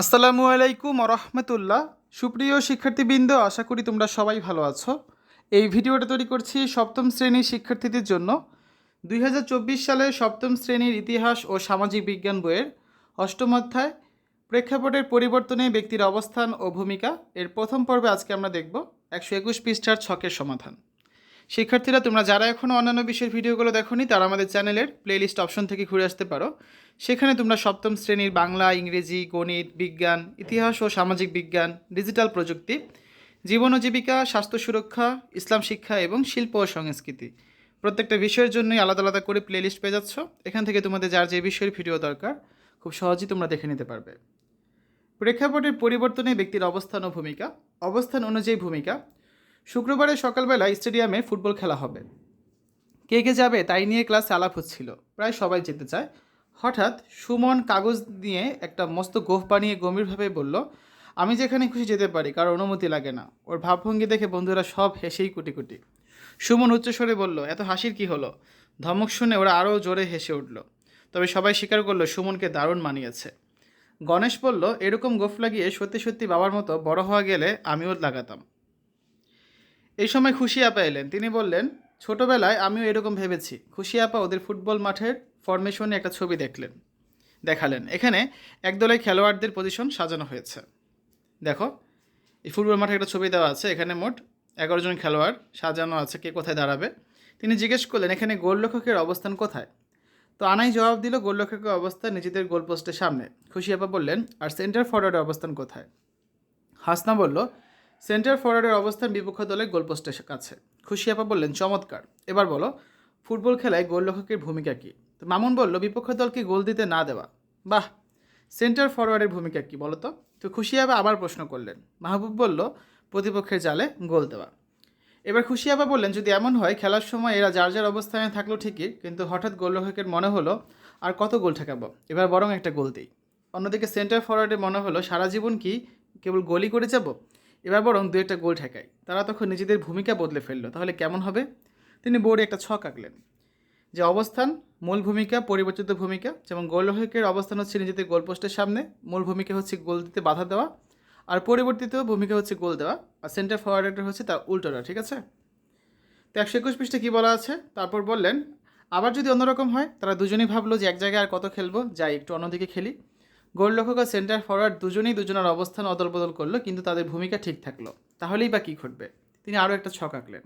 আসসালামু আলাইকুম রহমতুল্লাহ। সুপ্রিয় শিক্ষার্থীবৃন্দ, আশা করি তোমরা সবাই ভালো আছো। এই ভিডিওটা তৈরি করছি সপ্তম শ্রেণির শিক্ষার্থীদের জন্য। দুই হাজার চব্বিশ সালে সপ্তম শ্রেণির ইতিহাস ও সামাজিক বিজ্ঞান বইয়ের অষ্টম অধ্যায়, প্রেক্ষাপটের পরিবর্তনে ব্যক্তির অবস্থান ও ভূমিকা। এর প্রথম পর্বে আজকে আমরা দেখব একশো একুশ পৃষ্ঠার ছকের সমাধান। শিক্ষার্থীরা, তোমরা যারা এখনও অন্যান্য বিষয়ের ভিডিওগুলো দেখোনি, তারা আমাদের চ্যানেলের প্লেলিস্ট অপশন থেকে ঘুরে আসতে পারো। সেখানে তোমরা সপ্তম শ্রেণির বাংলা, ইংরেজি, গণিত, বিজ্ঞান, ইতিহাস ও সামাজিক বিজ্ঞান ডিজিটাল প্রযুক্তি, জীবন ও জীবিকা, স্বাস্থ্য সুরক্ষা, ইসলাম শিক্ষা এবং শিল্প ও সংস্কৃতি। প্রত্যেকটা বিষয়ের জন্যই আলাদা আলাদা করে প্লেলিস্ট পেয়ে যাচ্ছ। এখান থেকে তোমাদের যার যে বিষয়ের ভিডিও দরকার, খুব সহজেই তোমরা দেখে নিতে পারবে। প্রেক্ষাপটের পরিবর্তনে ব্যক্তির অবস্থান ও ভূমিকা। অবস্থান অনুযায়ী ভূমিকা। শুক্রবারে সকালবেলা স্টেডিয়ামে ফুটবল খেলা হবে। কে কে যাবে তাই নিয়ে ক্লাসে আলাপ হচ্ছিল। প্রায় সবাই যেতে চায়। হঠাৎ সুমন কাগজ নিয়ে একটা মস্ত গোফ বানিয়ে গম্ভীরভাবে বলল, আমি যেখানে খুশি যেতে পারি, কারও অনুমতি লাগে না। ওর ভাবভঙ্গি দেখে বন্ধুরা সব হেসেই কুটি কুটি সুমন উচ্চস্বরে বলল, এত হাসির কি হলো? ধমক শুনে ওরা আরও জোরে হেসে উঠল। তবে সবাই স্বীকার করল, সুমনকে দারুণ মানিয়েছে। গণেশ বলল, এরকম গোফ লাগিয়ে সত্যি সত্যি বাবার মতো বড় হওয়া গেলে আমিও লাগাতাম। এই সময় খুশি আপা এলেন। তিনি বললেন, ছোটবেলায় আমিও এরকম ভেবেছি। খুশি আপা ওদের ফুটবল মাঠের ফরমেশনে একটা ছবি দেখলেন, দেখালেন। এখানে একদলে খেলোয়াড়দের পজিশন সাজানো হয়েছে। দেখো, এই ফুটবল মাঠে একটা ছবি দেওয়া আছে। এখানে মোট এগারো জন খেলোয়াড় সাজানো আছে, কে কোথায় দাঁড়াবে। তিনি জিজ্ঞেস করলেন, এখানে গোলরক্ষকের অবস্থান কোথায়? তো আনাই জবাব দিল, গোলরক্ষকের অবস্থান নিজেদের গোলপোস্টের সামনে। খুশি আপা বললেন, আর সেন্টার ফরওয়ার্ডের অবস্থান কোথায়? হাসনা বলল সেন্টার ফরওয়ার্ডের অবস্থান বিপক্ষ দলের গোলপোস্টের কাছে খুশি আপা বললেন, চমৎকার। এবার বলো, ফুটবল খেলায় গোলরক্ষকের ভূমিকা কী? তো মামুন বলল, বিপক্ষ দলকে গোল দিতে না দেওয়া। বাহ! সেন্টার ফরওয়ার্ডের ভূমিকা কী বলো তো? তো খুশি আপা আবার প্রশ্ন করলেন। মাহবুব বলল, প্রতিপক্ষের জালে গোল দেওয়া। এবার খুশি আপা বললেন, যদি এমন হয়, খেলার সময় এরা যার যার অবস্থানে থাকল ঠিকই, কিন্তু হঠাৎ গোলরক্ষকের মনে হলো, আর কত গোল ঠেকাবো? এবার বরং একটা গোল দিই। অন্যদিকে সেন্টার ফরওয়ার্ডে মনে হলো, সারা জীবন কি কেবল গোলই করে যাব? এবার বরং দু একটা গোল ঠেকায় তারা তখন নিজেদের ভূমিকা বদলে ফেলল। তাহলে কেমন হবে? তিনি বোর্ডে একটা ছক আঁকলেন, যে অবস্থান, মূল ভূমিকা, পরিবর্তিত ভূমিকা, যেমন গোলরক্ষকের অবস্থান হচ্ছে নিজেদের গোলপোস্টের সামনে, মূল ভূমিকা হচ্ছে গোল দিতে বাধা দেওয়া, আর পরিবর্তিত ভূমিকা হচ্ছে গোল দেওয়া, আর সেন্টার ফরওয়ার্ডের হচ্ছে তার উল্টোটা ঠিক আছে? তো একশো একুশ পৃষ্ঠে কী বলা আছে? তারপর বললেন, আবার যদি অন্যরকম হয়, তারা দুজনেই ভাবলো যে এক জায়গায় আর কত খেলব, যাই একটু অন্যদিকে খেলি। গোলরক্ষক আর সেন্টার ফরওয়ার্ড দুজনেই দুজনের অবস্থান অদল বদল করল, কিন্তু তাদের ভূমিকা ঠিক থাকল। তাহলেই বা কী ঘটবে? তিনি আরও একটা ছক আঁকলেন।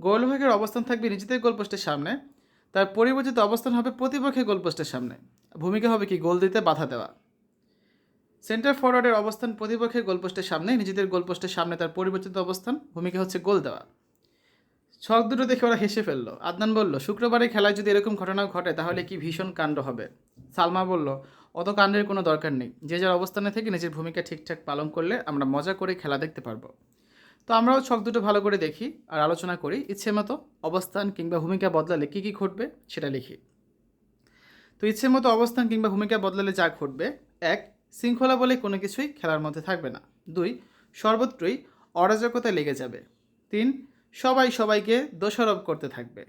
গোলরক্ষকের অবস্থান থাকবে নিজেদের গোলপোস্টের সামনে। তার পরিবর্তিত অবস্থান হবে প্রতিপক্ষের গোলপোস্টের সামনে। ভূমিকা হবে কি গোল দিতে, বাধা দেওয়া? সেন্টার ফরওয়ার্ডের অবস্থান প্রতিপক্ষের গোলপোস্টের সামনে, নিজেদের গোলপোস্টের সামনে তার পরিবর্তিত অবস্থান, ভূমিকা হচ্ছে গোল দেওয়া। ছক দুটো দেখে ওরা হেসে ফেলল। আদনান বলল শুক্রবারে খেলায় যদি এরকম ঘটনা ঘটে, তাহলে কি ভীষণ কাণ্ড হবে? সালমা বলল অত কাণ্ডের কোনো দরকার নেই। যে যার অবস্থানে থেকে নিজের ভূমিকা ঠিকঠাক পালন করলে আমরা মজা করে খেলা দেখতে পারব। তো আমরাও ছক দুটো ভালো করে দেখি আর আলোচনা করি। ইচ্ছে মতো অবস্থান কিংবা ভূমিকা বদলালে কী কী ঘটবে সেটা লিখি। তো ইচ্ছে মতো অবস্থান কিংবা ভূমিকা বদলালে যা ঘটবে, এক, শৃঙ্খলা বলে কোনো কিছুই খেলার মধ্যে থাকবে না। দুই, সর্বত্রই অরাজকতা লেগে যাবে। তিন, সবাই সবাইকে দোষারোপ করতে থাকবে।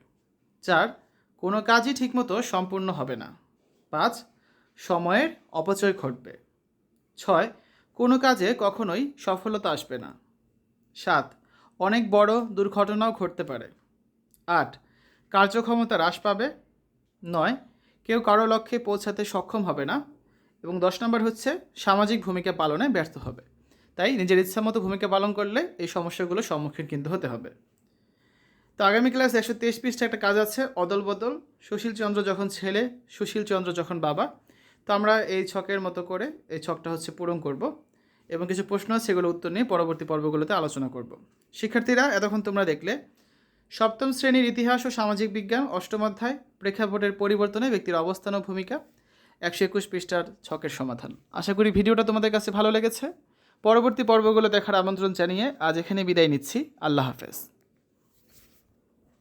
চার, কোনো কাজই ঠিকমতো সম্পূর্ণ হবে না। পাঁচ সময়ের অপচয় ঘটবে। ছয়, কোনো কাজে কখনোই সফলতা আসবে না। সাত, অনেক বড় দুর্ঘটনাও ঘটতে পারে। আট, কার্যক্ষমতা হ্রাস পাবে। নয়, কেউ কারও লক্ষ্যে পৌঁছাতে সক্ষম হবে না। এবং দশ নম্বর হচ্ছে, সামাজিক ভূমিকা পালনে ব্যর্থ হবে। তাই নিজের ইচ্ছামতো ভূমিকা পালন করলে এই সমস্যাগুলোর সম্মুখীন কিন্তু হতে হবে। তো আগামী ক্লাস একশো তেইশ পৃষ্ঠা একটা কাজ আছে অদল বদল সুশীল চন্দ্র যখন ছেলে, সুশীল চন্দ্র যখন বাবা। তো আমরা এই ছকের মতো করে এই ছকটা হচ্ছে পূরণ করব এবং কিছু প্রশ্ন আছে, সেগুলো উত্তর নিয়ে পরবর্তী পর্বগুলোতে আলোচনা করব। শিক্ষার্থীরা এতক্ষণ তোমরা দেখলে, সপ্তম শ্রেণির ইতিহাস ও সামাজিক বিজ্ঞান, অষ্টম অধ্যায়, প্রেক্ষাপটের পরিবর্তনে ব্যক্তির অবস্থান ও ভূমিকা, একশো একুশ পৃষ্ঠার ছকের সমাধান। আশা করি ভিডিওটা তোমাদের কাছে ভালো লেগেছে। পরবর্তী পর্বগুলো দেখার আমন্ত্রণ জানিয়ে আজ এখানে বিদায় নিচ্ছি। আল্লাহ হাফেজ।